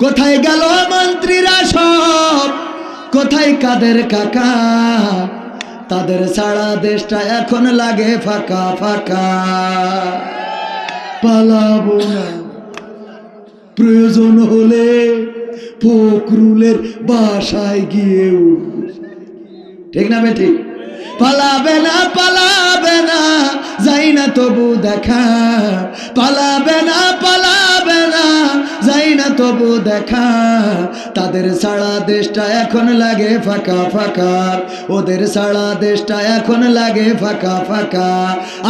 কোথায় গেল মন্ত্রীরা সব? কোথায় কাদের কাকা? তাদের সারা দেশটা এখন লাগে ফাঁকা ফাঁকা। পালাবো না। প্রয়োজন হলে ফকরুলের বাসায় গিয়ে ঠিক না বেঠিক পালাবে না পালাবে না, যাই না তবু দেখা। পালাবে না পালাবে না যাই না তবু দেখা। তাদের সারা দেশটা এখন লাগে ফাঁকা ফাঁকা। ওদের সারা দেশটা এখন লাগে ফাঁকা ফাঁকা।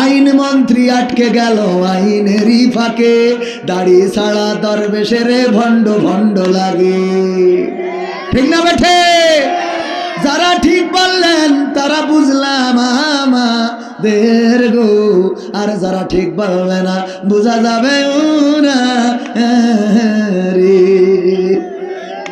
আইন মন্ত্রী আটকে গেল আইনেরই ফাঁকে। দাড়ি সারা দরবেশের ভণ্ড ভণ্ড লাগে। ঠিক না বেঠে? যারা ঠিক বললেন, তারা বুঝলাম আমাদের গো। আর যারা ঠিক বলবে না, বোঝা যাবে না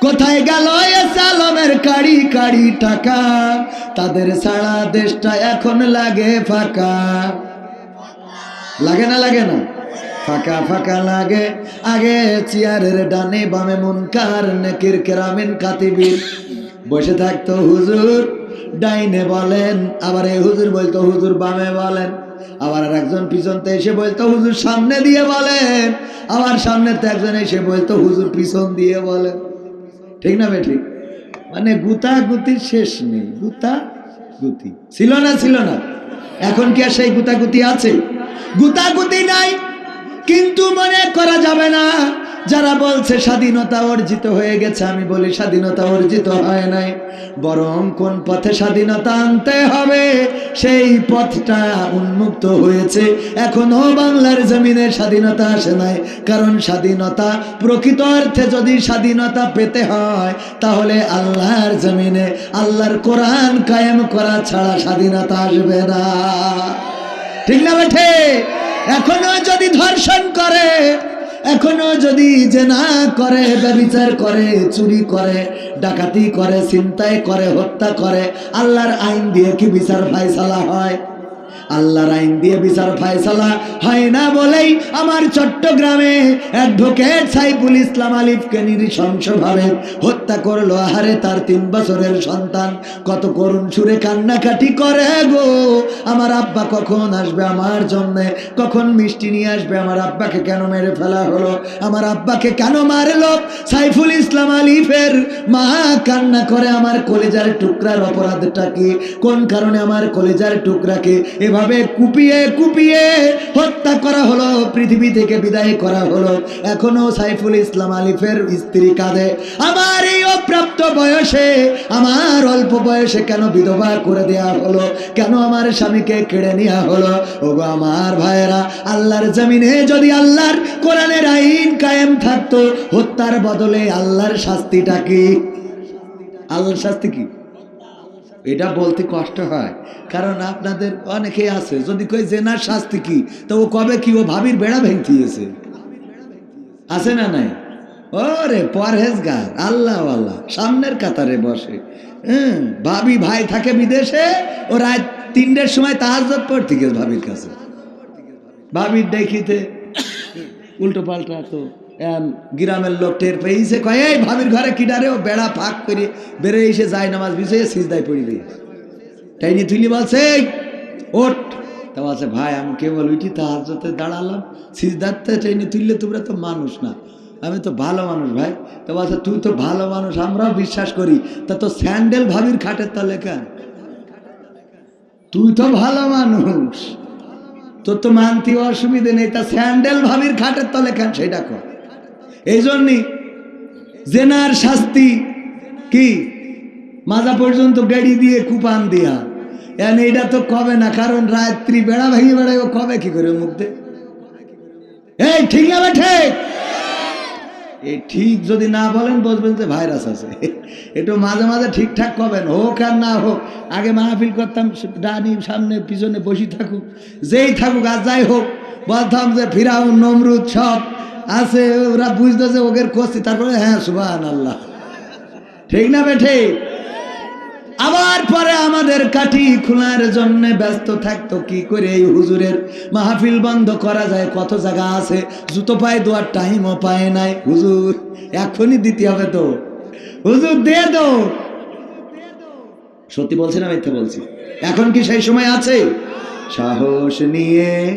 কোথায় গেল সালমের কাড়ি কাড়ি টাকা? তাদের সারা দেশটা এখন লাগে ফাঁকা। লাগে না লাগে না? ফাঁকা ফাঁকা লাগে। আগে চেয়ারের ডানে বামে মুনকার, নেকির কেরামিন কাতিবির। বসে থাকতো হুজুর, ডাইনে বলেন, আবার এই হুজুর বলতো হুজুর বামে বলেন। আবার আর একজন পিছনতে এসে বলতো হুজুর সামনে দিয়ে বলেন। আবার সামনেতে একজন এসে বলতো হুজুর পিছন দিয়ে বলেন। ঠিক না বে ঠিক মানে গুতা গুতির শেষ নেই, গুতা গুতি। ছিল না ছিল না। এখন কি আর সেই গুতাগুতি আছে? গুতাগুতি নাই, কিন্তু মনে করা যাবে না। যারা বলছে স্বাধীনতা অর্জিত হয়ে গেছে, আমি বলি স্বাধীনতা অর্জিত হয় নাই। বরং কোন পথে স্বাধীনতা আনতে হবে, সেই পথটা উন্মুক্ত হয়েছে। এখনও বাংলার জমিনে স্বাধীনতা আসে নাই। কারণ স্বাধীনতা প্রকৃত অর্থে যদি স্বাধীনতা পেতে হয়, তাহলে আল্লাহর জমিনে, আল্লাহর কোরআন কায়েম করা ছাড়া স্বাধীনতা আসবে না। ঠিক না বেঠে? এখনও যদি ধর্ষণ করে এখনও যদি জেনা করে ব্যবিচার করে, চুরি করে, ডাকাতি করে চিন্তায় করে, হত্যা করে, আল্লাহর আইন দিয়ে কি বিচার ফাইসালা হয়? আল্লাহর আইন দিয়ে বিচার ফায়সালা হয় না বলেই আমার চট্টগ্রামে অ্যাডভোকেট সাইফুল ইসলাম আলিফকে নৃশংসভাবে হত্যা করল। আহারে, তার তিন বছরের সন্তান কত করুণ সুরে কান্নাকাটি করে গো। আমার আব্বা কখন আসবে আমার জন্যে? কখন মিষ্টি নিয়ে আসবে? আমার আব্বাকে কেন মেরে ফেলা হলো? আমার আব্বাকে কেন মারলো? সাইফুল ইসলাম আলিফের মা কান্না করে আমার কলেজার টুকরার অপরাধটা কি? কোন কারণে আমার কলেজার টুকরাকে এভাবে কুপিয়ে কুপিয়ে হত্যা করা হলো, পৃথিবী থেকে বিদায় করা হলো। এখনও সাইফুল ইসলাম আলিফের স্ত্রী কাঁদে। আমার এই অপ্রাপ্ত বয়সে, আমার অল্প বয়সে কেন বিধবা করে দেয়া হলো? কেন আমার স্বামীকে কেড়ে নেওয়া হলো? ওগো আমার ভাইয়েরা, আল্লাহর জমিনে যদি আল্লাহর কোরআনের আইন কায়েম থাকতো, হত্যার বদলে আল্লাহর শাস্তিটা কি? আল্লাহর শাস্তি কি? এটা বলতে কষ্ট হয়। কারণ আপনাদের অনেকেই আছে, যদি কই জেনার শাস্তি কি? তো ও কবে কি ও ভাবির বেড়া ভেঙতিয়েছে আছে না নাই? ওরে পরহেজগার, আল্লাহ আল্লাহ, সামনের কাতারে বসে। হ্যাঁ ভাবি ভাই থাকে বিদেশে, ও রাত তিনটের সময় তাহাজত পড়তে গেছে ভাবির কাছে। ভাবির দেখিতে উল্টো পাল্টা তো গ্রামের লোক টের পেয়েছে কয়ে এই ভাবির ঘরে কিডারে ও বেড়া ফাঁক করে বেড়ে এসে যায় নামাজ বিষয়ে সিজদায় পড়ি তাই নিয়ে তুলি বলছে "এই, ওঠ। তা বলছে ভাই আমি কেবল উঠি তাহাজতে দাঁড়ালাম সিজদাতে ট্রেনে তুললে তোমরা তো মানুষ না আমি তো ভালো মানুষ ভাই। তো বলছে তুই তো ভালো মানুষ আমরাও বিশ্বাস করি তা তো স্যান্ডেল ভাবির খাটের তলে কেন? তুই তো ভালো মানুষ তোর তো মানতে অসুবিধে নেই তা স্যান্ডেল ভাবির খাটের তলে কেন সেটা কর। এই জন্যই জেনার শাস্তি কি? মাজা পর্যন্ত গাড়ি দিয়ে কুপান দিয়া। এন এটা তো কবে না? কারণ রাত্রি বেড়া ভেঙে বেড়াই ও কবে কি করে দে? এই, ঠিক না ঠিক? এই ঠিক যদি না বলেন বুঝবেন যে ভাইরাস আছে। একটু মাঝে মাঝে ঠিকঠাক করবেন হোক আর না হোক, আগে মাহফিল করতাম, ডানি সামনে পিছনে বসি থাকুক, যেই থাকুক আর যাই হোক, বলতাম যে ফিরাউন, নমরুদ সব আছে, ওরা বুঝতো যে ওদের করছি তারপরে হ্যাঁ সুবাহ আল্লাহ ঠিক না বে, ঠিক? আবার পরে আমাদের কাঠি খোলার জন্য ব্যস্ত থাকতো, কি করে এই হুজুরের মাহফিল বন্ধ করা যায়, কত জায়গা আছে? জুতো পায়ে দেওয়ার টাইমও পায় নাই। হুজুর, এখনই দিতে হবে তো। হুজুর দে দো। সত্যি বলছি না মিথ্যে বলছি? এখন কি সেই সময় আছে? সাহস নিয়ে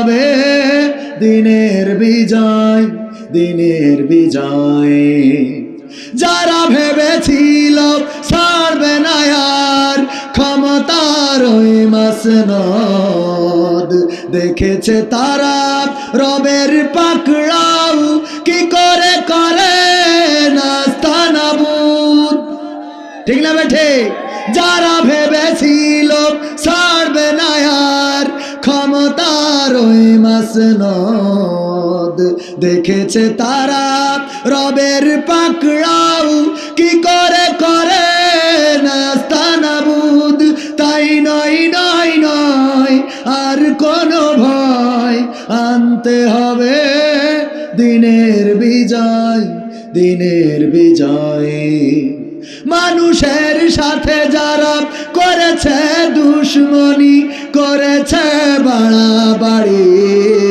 বিজয় দিনের বিজয়। যারা ভেবেছিল ছাড়বে না আর ক্ষমতার ওই মাসনদ। দেখেছে তারা রবের পাকড়াও, কি করে করে নাস্তানাবুদ ঠিক না বেঠে? যারা ভেবেছিল ছাড়বে না আর ক্ষমতার ওই মাসনদ। দেখেছে তারা। রবের পাকড়াও কি করে করে? নাস্তানাবুদ তাই নয় নয় নয়, আর কোনো ভয় আনতে হবে। দিনের বিজয় দিনের বিজয়। মানুষের সাথে যারা করেছে দুশ্মনী, করেছে বাড়াবাড়ি।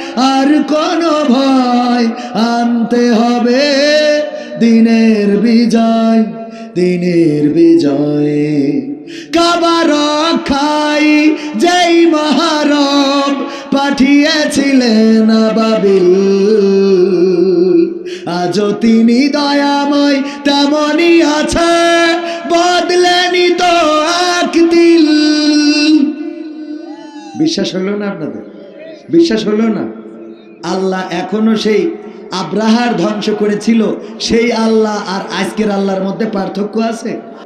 আর কোনো ভয় আনতে হবে। দিনের বিজয় দিনের বিজয়। কাবার খাই যেই মহারব পাঠিয়েছিলেন বাবিল আজও তিনি দয়াময় তেমনই আছে, বদলেনি তো বিশ্বাস হলো না আপনাদের? বিশ্বাস হলো না? আল্লাহ এখনও সেই আব্রাহার ধ্বংস করেছিল সেই আল্লাহ আর আজকের আল্লাহর মধ্যে পার্থক্য আছে?